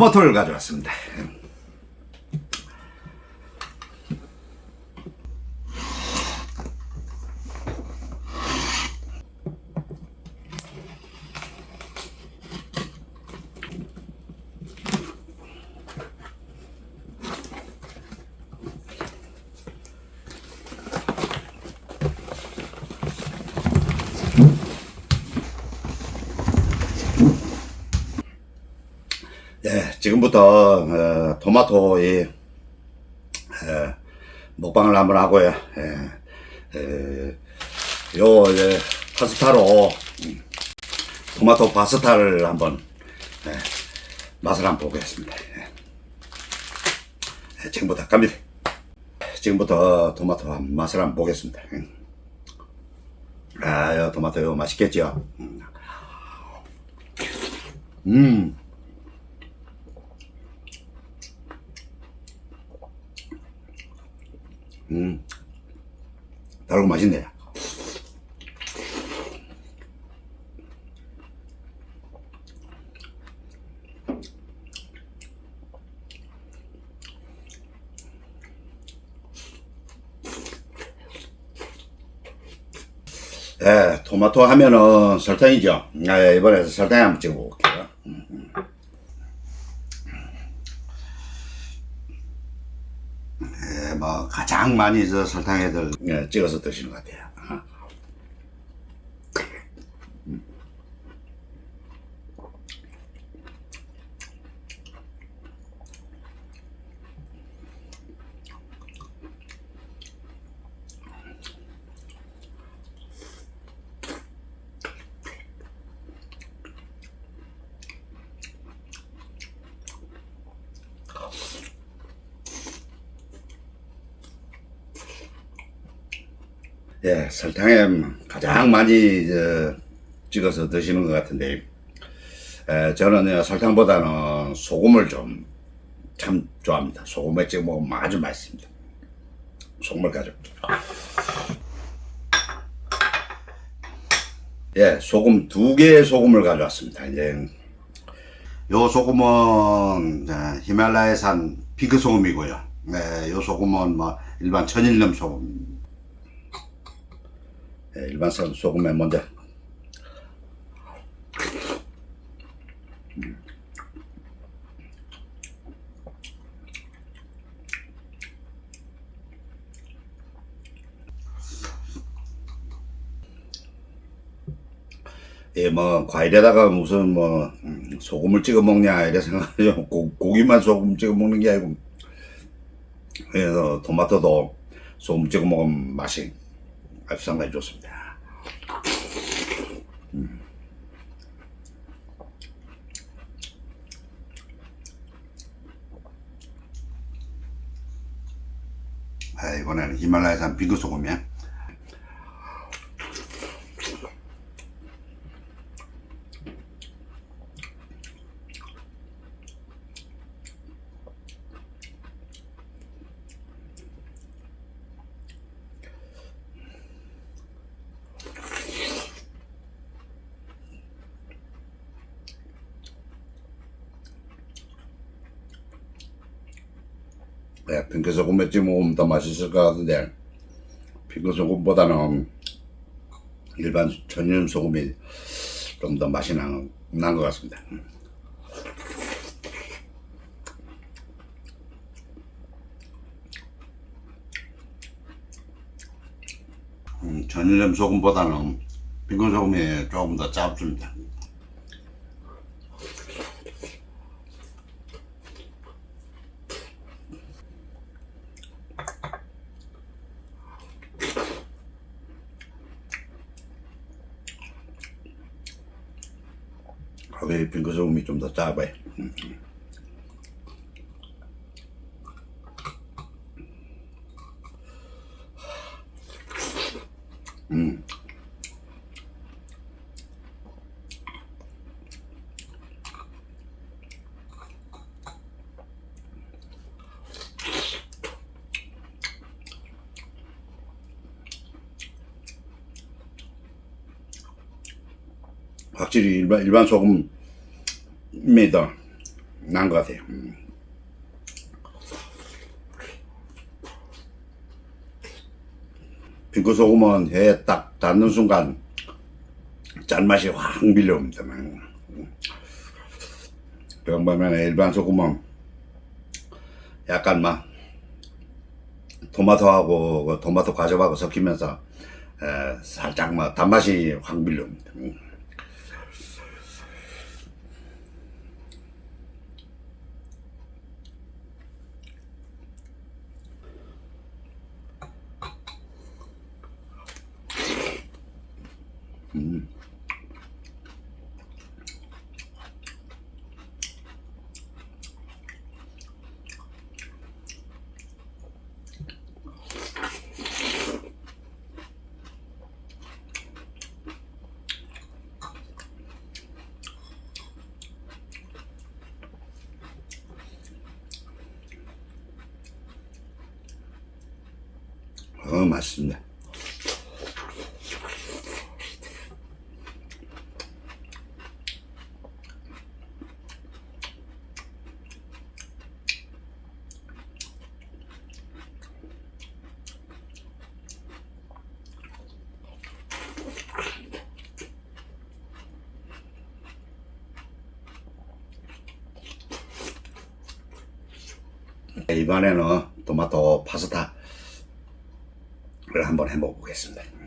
토마토를 가져왔습니다. 예, 지금부터 어, 토마토의 어, 먹방을 한번 하고요. 요 예, 파스타로 음, 토마토 파스타를 한번 예, 맛을 한번 보겠습니다. 예. 예, 지금부터 갑니다. 지금부터 토마토 한 맛을 한번 보겠습니다. 음. 아, 요 토마토 요 맛있겠죠? 음. 음. 음, 달고 맛있네. 예, 토마토 하면은 설탕이죠. 예, 이번에 설탕 한번 찍어볼게요. 예, 뭐 가장 많이 저 설탕에들 예, 찍어서 드시는 것 같아요. 예, 설탕에 가장 많이 저, 찍어서 드시는 것 같은데, 에, 저는 설탕보다는 소금을 좀 참 좋아합니다. 소금에 찍어 먹으면 아주 맛있습니다. 소금을 가져. 예, 소금 두 개의 소금을 가져왔습니다. 이제 요 소금은 히말라야산 핑크 소금이고요. 네, 요 소금은 뭐 일반 천일염 소금. 예, 일반성 소금에 먼저 예, 뭐, 과일에다가 무슨 뭐, 음, 소금을 찍어 먹냐, 이래 생각하죠. 고, 고기만 소금 찍어 먹는 게 아니고. 그래서 토마토도 소금 찍어 먹으면 맛이 아주 상당히 좋습니다. 음. 아, 이번에는 히말라야산 빙그 소금이야. 네, 핑크 소금에 찍어 먹으면 더 맛있을 것 같은데 핑크 소금보다는 일반 천연 소금이 좀 더 맛이 난 것 같습니다. 음, 천일염 소금보다는 핑크 소금이 조금 더 짧습니다. 거기 핑크 소금이 좀더 짧아요. 음. 음. 확실히 일반 일반 소금 입니다. 난것 같아요. 음. 핑크 소금은 회에 딱 닿는 순간 짠맛이 확 밀려옵니다. 음. 그런 반면 일반 소금은 약간 막 토마토하고 그 토마토 과즙하고 섞이면서 에, 살짝 막 단맛이 확 밀려옵니다. 음. 어, 맛있습니다. 이번에는 토마토 파스타를 한번 해 먹어보겠습니다.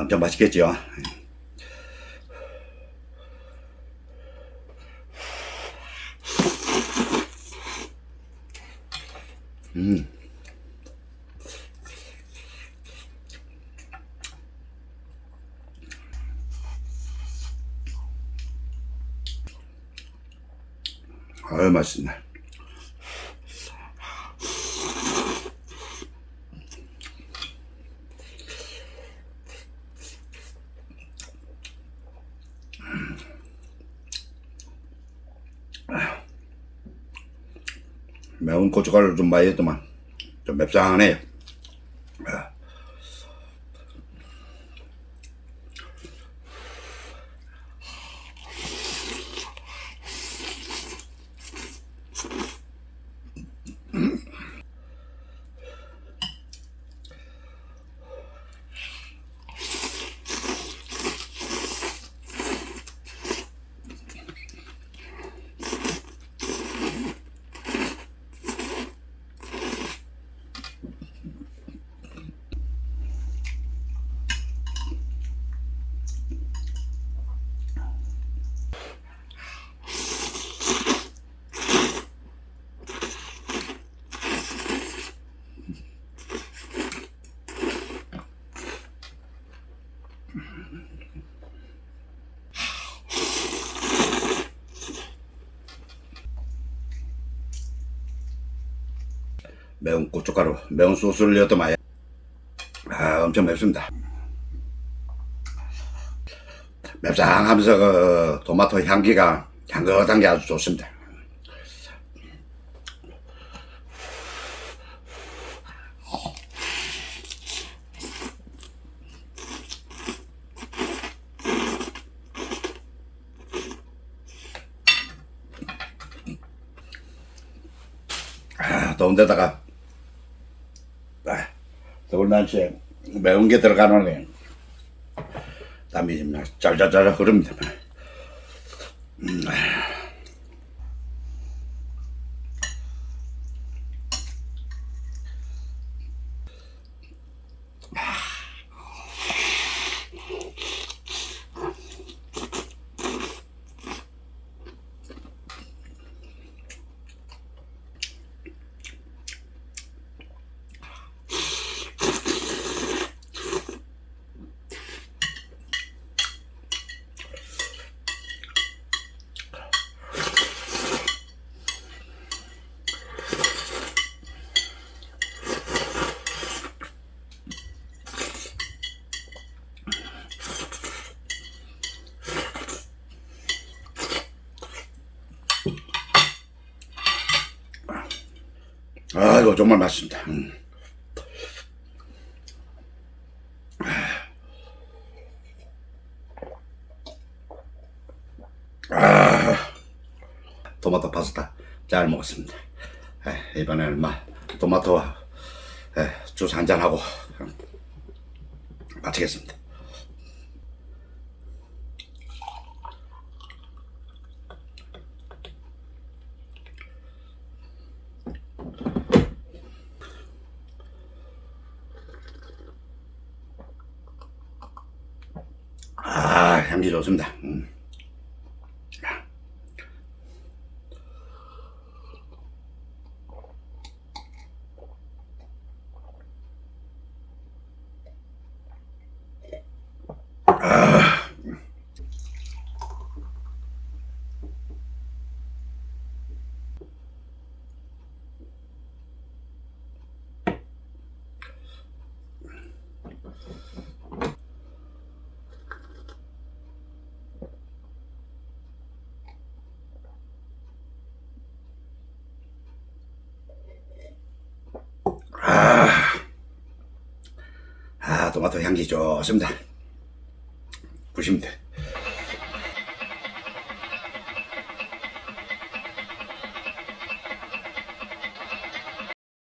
엄청 맛있겠죠? 아유, 맛있네. 매운 고춧가루를 좀 많이 했더만 좀 맵상하네요. 매운 고춧가루, 매운 소스를 넣었더 마야. 아, 엄청 맵습니다. 맵상하면서 그 토마토 향기가 향긋한 게 아주 좋습니다. 아, 더운 데다가 아, 더운 날씨에 매운 게 들어가노니 땀이 막 짤짤짤 흐릅니다. 아, 이거 정말 맛있습니다. 음. 아, 토마토 파스타 잘 먹었습니다. 에, 이번에는 막 토마토 에, 주스 한잔 하고 마치겠습니다. 아, 향기 좋습니다. 음. 아, 토마토 향기 좋습니다. 부시면 돼.